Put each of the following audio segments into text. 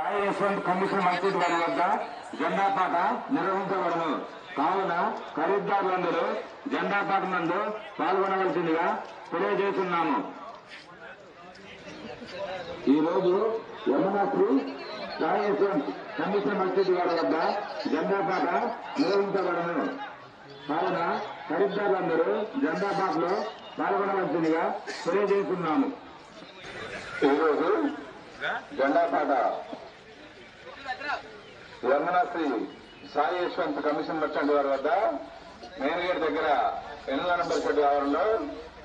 Yashwant commission మసీద్ వారి వద్ద జెండా పాట నిర్వహించబడను. కావున ఖరీదారులందరూ జెండా పాట నందు పాల్గొనవలసిందిగా తెలియజేస్తున్నాము. ఈ రోజు యమునాశ్రీ సాయి యశ్వంత్ కమిషన్ మసీద్ వారి వద్ద జెండా పాట నిర్వహించబడను. కావున ఖరీదారులందరూ జెండా పాటలో పాల్గొనవలసిందిగా తెలియజేస్తున్నాము. ఈరోజు జెండా పాట యమునాశ్రీ సాయి యశ్వంత్ కమిషన్ మర్చెంట్ వారి వద్ద మెయిన్ గేట్ దగ్గర ఎనిమిది నంబర్ షెడ్ ఆవరణలో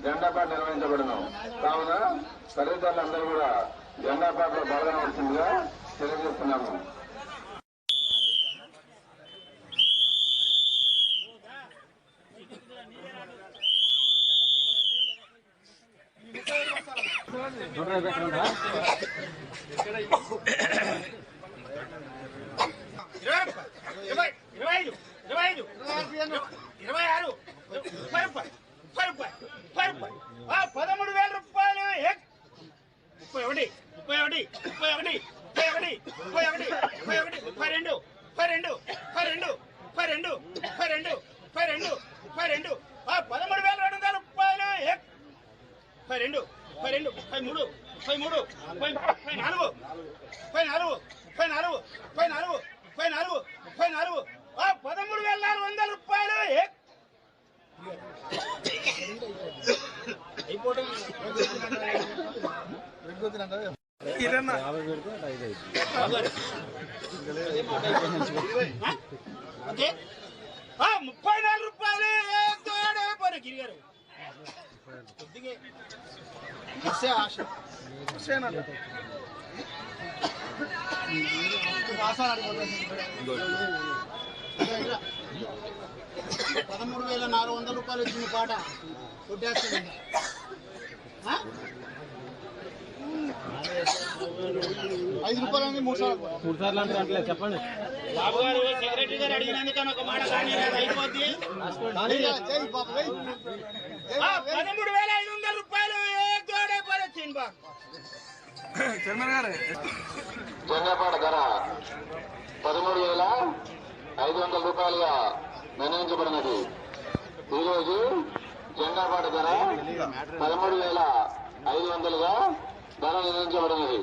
జెండా పాట నిర్వహించబడను. కావున తల్లిదండ్రులందరూ కూడా జెండా పాటలో పాల్గొనవలసిందిగా తెలియజేస్తున్నాము. ఇరవై ముప్పై ఒకటి ముప్పై ఒకటి ముప్పై ఒకటి ముప్పై ఒకటి ముప్పై ఒకటి ముప్పై రెండు ముప్పై రెండు ముప్పై రెండు ముప్పై రెండు ముప్పై రెండు ముప్పై రెండు ముప్పై రెండు పదమూడు వేల రెండు వందల రూపాయలు ముప్పై రెండు ముప్పై రెండు ముప్పై మూడు ముప్పై మూడు ముప్పై ముప్పై నాలుగు ముప్పై నాలుగు ముప్పై నాలుగు ముప్పై నాలుగు ముప్పై నాలుగు ముప్పై నాలుగు ఆ, పదమూడు వేల నాలుగు వందల రూపాయలు అయిపోవడం ముప్పై నాలుగు రూపాయలు ఏ గిరిగారు పదమూడు వేల నాలుగు వందల రూపాయలు వచ్చింది పాట కొట్టేస్తుంది ఐదు రూపాయలు మూడు సార్లు మూడు సార్లు అంటే అంటే చెప్పండి. బాబు గారు సెక్రటరీ గారు అడిగినందుకని ఒక మాట కానీ లేదు, అయిపోద్ది. జై బాబు జై. ఆ, పదమూడు వేల ఐదు వందల రూపాయలు ఏ గోడే పడి వచ్చింది బాబు జెండాపాట ధర పదమూడు వేల ఐదు వందల రూపాయలుగా నిర్ణయించబడినది. ఈరోజు జెండాపాట ధర పదమూడు వేల ఐదు వందలుగా ధర నిర్ణయించబడినది